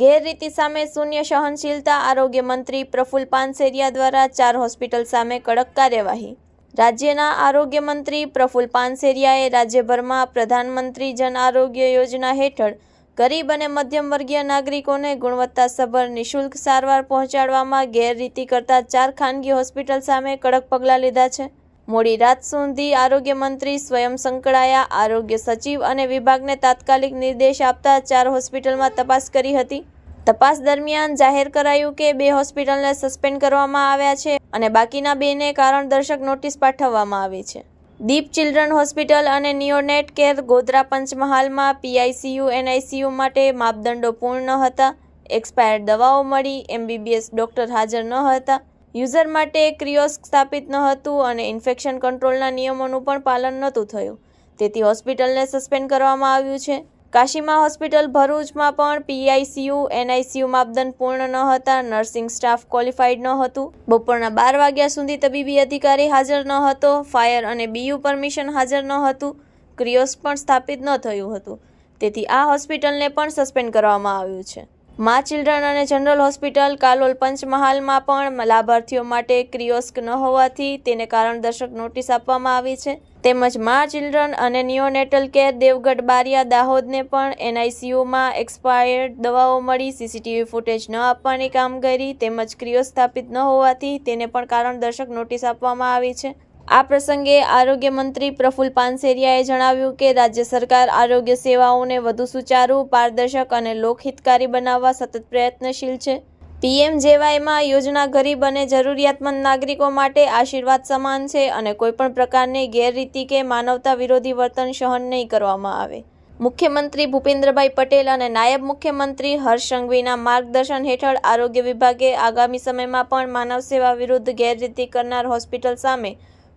ગેરરીતિ સામે શૂન્ય સહનશીલતા આરોગ્ય મંત્રી પ્રફુલ પાનસેરિયા દ્વારા ચાર હોસ્પિટલ સામે કડક કાર્યવાહી. રાજ્યના આરોગ્ય મંત્રી પ્રફુલ પાનસેરિયાએ રાજ્યભરમાં પ્રધાનમંત્રી જન આરોગ્ય યોજના હેઠળ ગરીબ અને મધ્યમ વર્ગીય નાગરિકોને ગુણવત્તાસભર નિઃશુલ્ક સારવાર પહોંચાડવામાં ગેરરીતિ કરતા ચાર ખાનગી હોસ્પિટલ સામે કડક પગલાં લીધા છે. મોડી રાત સુધી આરોગ્ય મંત્રી સ્વયં સંકળાયા. આરોગ્ય સચિવ અને વિભાગને તાત્કાલિક નિર્દેશ આપતા ચાર હોસ્પિટલમાં તપાસ કરી હતી. તપાસ દરમિયાન જાહેર કરાયું કે બે હોસ્પિટલને સસ્પેન્ડ કરવામાં આવ્યા છે અને બાકીના બેને કારણદર્શક નોટિસ પાઠવવામાં આવી છે. દીપ ચિલ્ડ્રન હોસ્પિટલ અને નિયોનેટ કેર ગોધરા પંચમહાલમાં પીઆઈસીયુ, એનઆઈસીયુ માટે માપદંડો પૂર્ણ હતા. એક્સપાયર્ડ દવાઓ મળી, એમબીબીએસ ડોક્ટર હાજર ન હતા. યુઝર માટે ક્રિયોસ્ક સ્થાપિત ન હતું અને ઇન્ફેક્શન કંટ્રોલના નિયમોનું પણ પાલન નહોતું થયું. તેથી હોસ્પિટલને સસ્પેન્ડ કરવામાં આવ્યું છે. કાશીમાં હોસ્પિટલ ભરૂચમાં પણ પીઆઈસીયુ, એનઆઈસીયુ માપદંડ પૂર્ણ ન હતા, નર્સિંગ સ્ટાફ ક્વોલિફાઈડ ન હતું. બપોરના બાર વાગ્યા સુધી તબીબી અધિકારી હાજર ન હતો, ફાયર અને બીયુ પરમિશન હાજર ન હતું ક્રિયોસ પણ સ્થાપિત ન થયું હતું. તેથી આ હોસ્પિટલને પણ સસ્પેન્ડ કરવામાં આવ્યું છે. મા ચિલ્ડ્રન અને જનરલ હોસ્પિટલ કાલોલ પંચમહાલમાં પણ લાભાર્થીઓ માટે ક્રિયોસ્ક ન હોવાથી તેને કારણદર્શક નોટિસ આપવામાં આવી છે. તેમજ મા ચિલ્ડ્રન અને નિયોનેટલ કેર દેવગઢ બારિયા દાહોદને પણ એનઆઈસીયુમાં એક્સપાયર્ડ દવાઓ મળી, સીસીટીવી ફૂટેજ ન આપવાની કામગીરી તેમજ ક્રિયો સ્થાપિત ન હોવાથી તેને પણ કારણદર્શક નોટિસ આપવામાં આવી છે. આ પ્રસંગે આરોગ્ય મંત્રી પ્રફુલ પાનસેરિયાએ જણાવ્યું કે રાજ્ય સરકાર આરોગ્ય સેવાઓને વધુ સુચારુ, પારદર્શક અને લોકહિતકારી બનાવવા સતત પ્રયત્નશીલ છે. પીએમજેવાયમાં યોજના ગરીબ અને જરૂરિયાતમંદ નાગરિકો માટે આશીર્વાદ સમાન છે અને કોઈપણ પ્રકારની ગેરરીતિ કે માનવતા વિરોધી વર્તન સહન નહીં કરવામાં આવે. મુખ્યમંત્રી ભૂપેન્દ્રભાઈ પટેલ અને નાયબ મુખ્યમંત્રી હર્ષ સંઘવીના માર્ગદર્શન હેઠળ આરોગ્ય વિભાગે આગામી સમયમાં પણ માનવ સેવા વિરુદ્ધ ગેરરીતિ કરનાર હોસ્પિટલ સામે